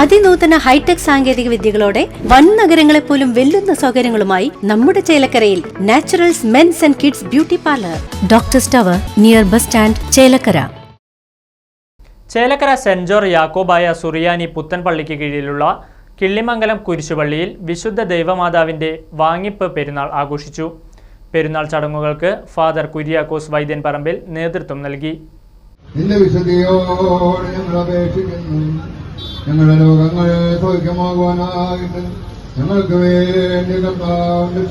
അതിനൂതന hi tech സാങ്കേതിക വിദ്യകളോടെ വൻ നഗരങ്ങളെ പോലും വെല്ലുന്ന സൗകര്യങ്ങളുമായി നമ്മുടെ ചേലക്കരയിൽ naturals men's and kids beauty parlour doctor സ്റ്റവർ near bus stand Chelakkara Chelakkara saint George Yakobaya സുറിയാനി പുത്തൻപള്ളിക്ക് കീഴിലുള്ള കിള്ളിമംഗലം കുരിശുപള്ളിയിൽ വിശുദ്ധ ദൈവമാതാവിന്റെ വാങ്ങിപ്പ് പെരുന്നാൾ ആഘോഷിച്ചു പെരുന്നാൾ ചടങ്ങുകൾക്ക് ഫാദർ കുര്യാക്കോസ് വൈദ്യൻ പറമ്പിൽ നേതൃത്വം നൽകി ഞങ്ങളുടെ രോഗങ്ങളെ സൗഖ്യമാകുവാനായിട്ട് ഞങ്ങൾക്ക് വേണ്ടി കർത്താവിന്റെ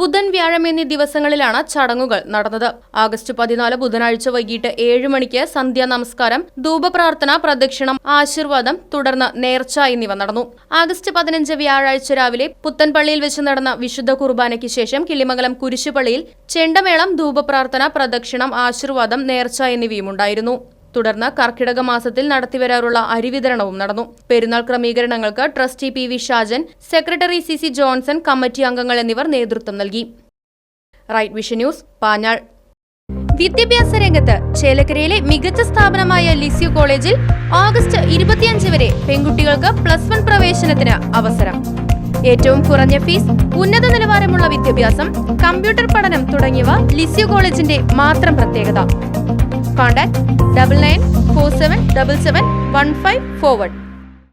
ബുധൻ വ്യാഴം എന്നീ ദിവസങ്ങളിലാണ് ചടങ്ങുകൾ നടന്നത് ആഗസ്റ്റ് പതിനാല് ബുധനാഴ്ച വൈകിട്ട് ഏഴ് മണിക്ക് സന്ധ്യാ നമസ്കാരം ധൂപപ്രാർത്ഥന പ്രദക്ഷിണം ആശീർവാദം തുടർന്ന് നേർച്ച എന്നിവ നടന്നു ആഗസ്റ്റ് പതിനഞ്ച് വ്യാഴാഴ്ച രാവിലെ പുത്തൻപള്ളിയിൽ വെച്ച് നടന്ന വിശുദ്ധ കുർബാനയ്ക്ക് ശേഷം കിളിമംഗലം കുരിശുപള്ളിയിൽ ചെണ്ടമേളം ധൂപപ്രാർത്ഥന പ്രദക്ഷിണം ആശീർവാദം നേർച്ച എന്നിവയും ഉണ്ടായിരുന്നു തുടർന്ന് കർക്കിടക മാസത്തിൽ നടത്തിവരാറുള്ള അരിവിതരണവും നടന്നു പെരുന്നാൾ ക്രമീകരണങ്ങൾക്ക് trustee P V Shajan secretary C C Johnson committee അംഗങ്ങൾ എന്നിവർ നേതൃത്വം നൽകി റൈറ്റ് വിഷൻ ന്യൂസ് പാഞ്ഞാൾ വിദ്യാഭ്യാസ രംഗത്ത് ചേലക്കരയിലെ മികച്ച സ്ഥാപനമായ ലിസ്യു കോളേജിൽ ഓഗസ്റ്റ് ഇരുപത്തിയഞ്ച് വരെ പെൺകുട്ടികൾക്ക് പ്ലസ് വൺ പ്രവേശനത്തിന് അവസരം ഏറ്റവും കുറഞ്ഞ ഫീസ് ഉന്നത നിലവാരമുള്ള വിദ്യാഭ്യാസം കമ്പ്യൂട്ടർ പഠനം തുടങ്ങിയവ ലിസ്യു കോളേജിന്റെ മാത്രം പ്രത്യേകത Contact 9947771541.